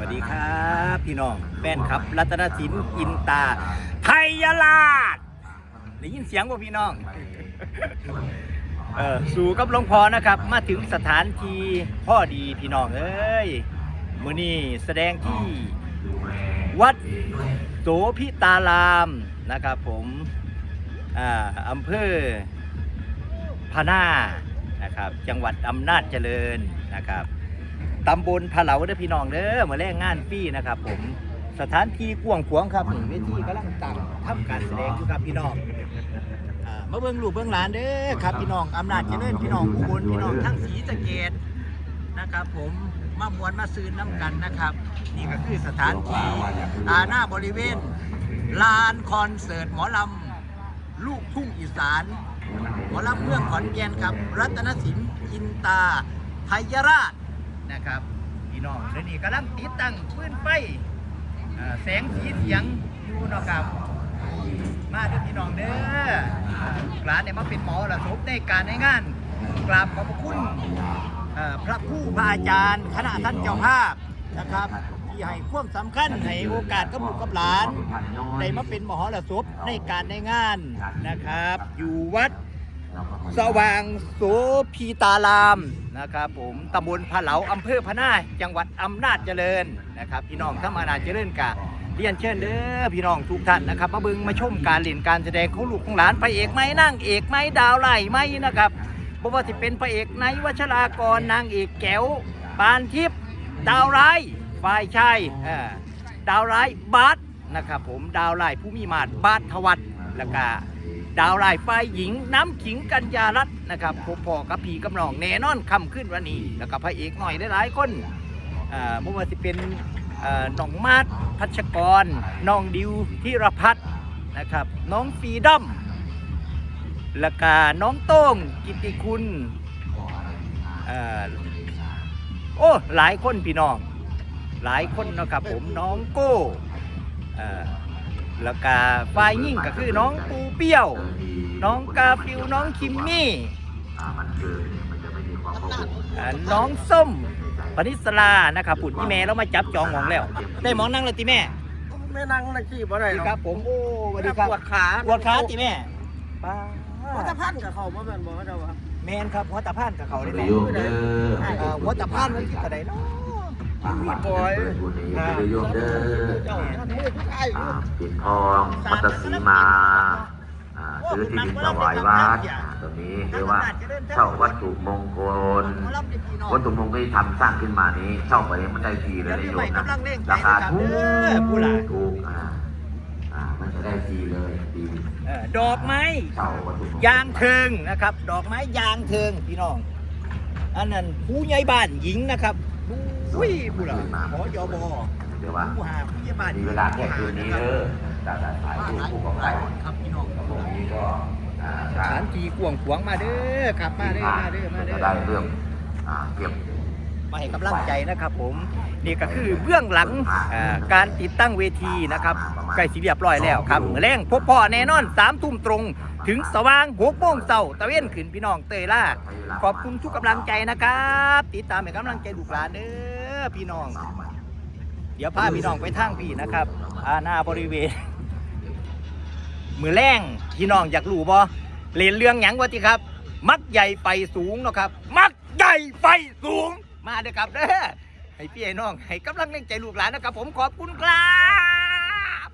วัสดีครับพี่น้องแฟนครับ รัตนศิลป์อินตา ไทยยลาดได้ยินเสียงว่าพี่น้องเออสู่กับหลวงพ่อนะครับ มาถึงสถานที่พ่อดีพี่น้องเอ้ยมื้อนี้แสดงที่วัดโสพิตารามนะครับ ผมอ่าอำเภอพะนานะครับ จังหวัดอำนาจเจริญนะครับ ตำบลพะเหลาเด้อพี่น้องเด้อมาแรงงานฟรีนะครับ ผมสถานที่กว้างขวางครับนี่เวทีกำลังตั้งทำการแสดงอยู่ครับพี่น้องอ่ามาเบิ่งลูกเบิ่งหลานเด้อครับ พี่น้องอำนาจเจริญพี่น้องอุบลพี่น้องทั้งศรีสะเกดนะครับ ผมมามวนมาซื้อน้ำกันนะครับ นี่ก็คือสถานที่อาหน้าบริเวณลานคอนเสิร์ตหมอลำลูกทุ่งอีสาน หมอลำเมืองขอนแก่นครับ รัตนศิลป์อินตาไทยราช นะครับพี่น้องเดี๋ยวนี้กำลังติดตั้งปืนไฟแสงสีเสียงอยู่นะครับ มาด้อพี่น้องเด้ออ่าลูกหลานเนี่ยมาเป็นหมอละสมในการในงานกราบขอบพระคุณพระครู่พระอาจารย์ คณะท่านเจ้าภาพนะครับที่ให้ความสำคัญให้โอกาสกับลูกกับหลานได้มาเป็นหมอละศพในการในงานนะครับ อยู่วัด สว่างโสพีตารามนะครับผมตำบลพะเหลาอำเภอพะนาจังหวัดอำนาจเจริญนะครับพี่น้องถ้ามานาจเจริญกะเรียนเชิญเด้อพี่น้องทุกท่านนะครับมาเบิงมาชมการเล่นการแสดงของลูกของหลานพระเอกไหมนั่งเอกไหมดาวไหลไหมนะครับเพราะว่าที่เป็นพระเอกไหนวัชรากรนางเอกแก้วปานทิพย์ดาวร้ายฝ่ายชายดาวร้ายบาสนะครับผมดาวร้ายผู้มีมาดบาสทวัตแล้วก็ ดาวลายฝ่ายหญิงน้ำขิงกัญญารัตน์นะครับพบพอกับผีกับน้องแน่นอนคำขึ้นวันนี้แล้วก็พระเอกหน่อยหลายๆคนอ่าไม่ว่าจะเป็นอ่อน้องมาดพัชกรน้องดิวธีรพัฒน์นะครับน้องฟรีดัมแล้วก็น้องโต้งกิตติคุณเอ่อโอ้หลายคนพี่น้อง หลายคนเนาะครับผมน้องโก้เอ่อ แล้วก็ฝ่ายยิ่งก็คือน้องปูเปี้ยว น้องกาฟิวน้องคิมมี่อ่าน้องส้มปนิสลานะครับผุดที่แม่เรามาจับจองหมองแล้ว ได้หมองนั่งเลยติแม่ไม่นั่งนะขี้บ่ได้สวัสดีหรอกครับผมโอ้สวัสดีครับปวดขาปวดขาติแม่ป้าเพราะถ้าพันกับเขาบ่แม่นบ่เจ้าวะแมนครับหัวตะพานกับเขาได้ไหมโยมเด้ออ่าหัวตะพานมันที่กระไดเนาะ มีบอยบุญนี้เด้อโยมเด้อปิ่นมือทุกไอ้อ่าปิดทองมัตสีมาซื้อที่ดินถวายวัดตรงนี้เรียกว่าเช่าวัตถุมงคล วัตถุมงคลที่ทำสร้างขึ้นมานี้เช่าไปมันได้ฟรีเลยนะโยมนะราคาถูกถูกอ่ามันจะได้ฟรีเลยฟรีดอกไม้เช่าวัตถุมงคลยางเทิงนะครับ ดอกไม้ยางเทิงพี่น้องอันนั้นผู้ใหญ่บ้านหญิงนะครับ อุ้ยผู้หลาขอยบเดี๋ยวว่าผู้หาผู้ใหญ่บ้านมีเวลาแค่คืนนี้เด้อจากการถ่ายรูปคู่กับหลาเรายคนครับพี่น้องตรงนี้ก็อ่าสถานที่กวางขวางมาเด้อครับมาเด้อมาเด้อมาเด้จะอได้เรื่องอ่าเก็บมาให้กำลังใจนะครับผมนี่ก็คือเบื้องหลังอ่าการติดตั้งเวทีนะครับใกล้สิเรียบร้อยแล้วครับเมื่อแรงพบพ่อแน่นอนสามทุ่มตรง ถึงสว่างหกโมงเช้าตะเวนขึ้นพี่น้องเตยล่าขอบคุณทุกกำลังใจนะครับ ติดตามให้กำลังใจลูกหลานเด้อ พี่น้อง เดี๋ยวพาพี่น้องไปทางพี่นะครับอาหน้าบริเวณ มือแรงพี่น้องอยากรู้บ่เล่นเรื่องหยังวะที่ครับ มักใหญ่ไฟสูงเนาะครับ มักใหญ่ไฟสูง มาเด้อครับเด้อให้พี่ให้น้อง ให้กำลังเล่งใจลูกหลานนะครับ ผมขอบคุณครับ